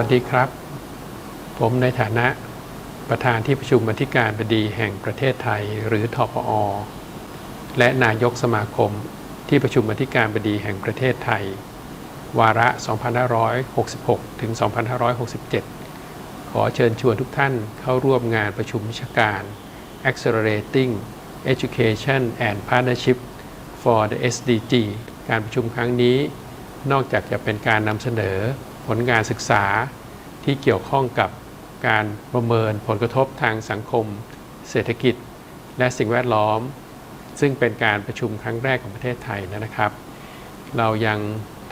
วัสดีครับ ผมในฐานะประธานที่ประชุมอธิการบดีแห่งประเทศไทย หรือทปอ และนายกสมาคมที่ประชุมอธิการบดีแห่งประเทศไทย วาระ 2566 ถึง 2567 ขอเชิญชวนทุกท่านเข้าร่วมงานประชุมวิชาการ Accelerating Education and Partnership for the SDG การประชุมครั้งนี้ นอกจากจะเป็นการนำเสนอ ผลงานศึกษาที่เกี่ยวข้องกับการประเมินผลกระทบทางสังคม เศรษฐกิจ และสิ่งแวดล้อม ซึ่งเป็นการประชุมครั้งแรกของประเทศไทยนะครับ เรายัง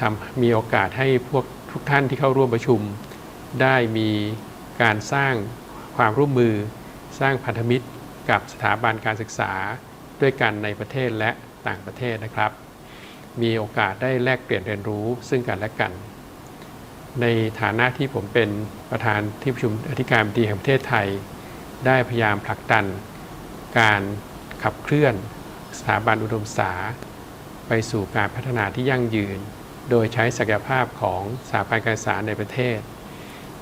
ทำมีโอกาสให้พวกทุกท่านที่เข้าร่วมประชุม ได้มีการสร้างความร่วมมือ สร้างพันธมิตรกับสถาบันการศึกษาด้วยกันในประเทศและต่างประเทศนะครับ มีโอกาสได้แลกเปลี่ยนเรียนรู้ซึ่งกันและกัน ในฐานะที่ผมเป็นประธานที่ประชุมอธิการบดีแห่งประเทศไทย ได้พยายามผลักดัน การขับเคลื่อนสถาบันอุดมศึกษา ไปสู่การพัฒนาที่ยั่งยืน โดยใช้ศักยภาพของสถาบันการศึกษาในประเทศ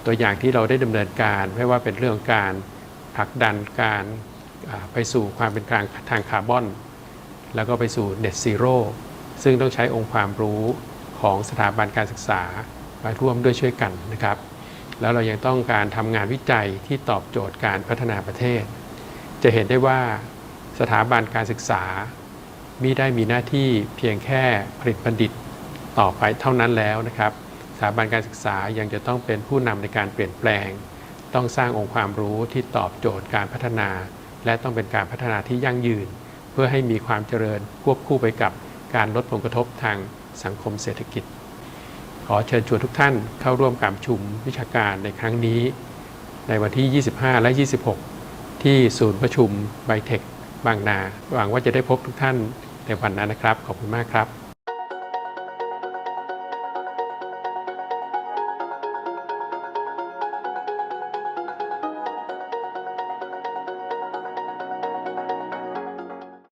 ตัวอย่างที่เราได้ดำเนินการไม่ว่าเป็นเรื่องการผลักดันการไปสู่ความเป็นกลางทางคาร์บอน แล้วก็ไปสู่ Net Zero ซึ่งต้องใช้องค์ความรู้ของสถาบันการศึกษา มาร่วมด้วยช่วยกันนะครับ แล้วเรายังต้องการทำงานวิจัยที่ตอบโจทย์การพัฒนาประเทศ จะเห็นได้ว่าสถาบันการศึกษามิได้มีหน้าที่เพียงแค่ผลิตบัณฑิตต่อไปเท่านั้นแล้วนะครับ สถาบันการศึกษายังจะต้องเป็นผู้นำในการเปลี่ยนแปลง ต้องสร้างองค์ความรู้ที่ตอบโจทย์การพัฒนา และต้องเป็นการพัฒนาที่ยั่งยืน เพื่อให้มีความเจริญควบคู่ไปกับการลดผลกระทบทางสังคมเศรษฐกิจ ขอเชิญชวนทุกท่านเข้าร่วมการประชุมวิชาการในครั้งนี้ ในวันที่ 25 และ 26 ที่ศูนย์ประชุมไบเทคบางนา หวังว่าจะได้พบทุกท่านในวันนั้นนะครับ ขอบคุณมากครับ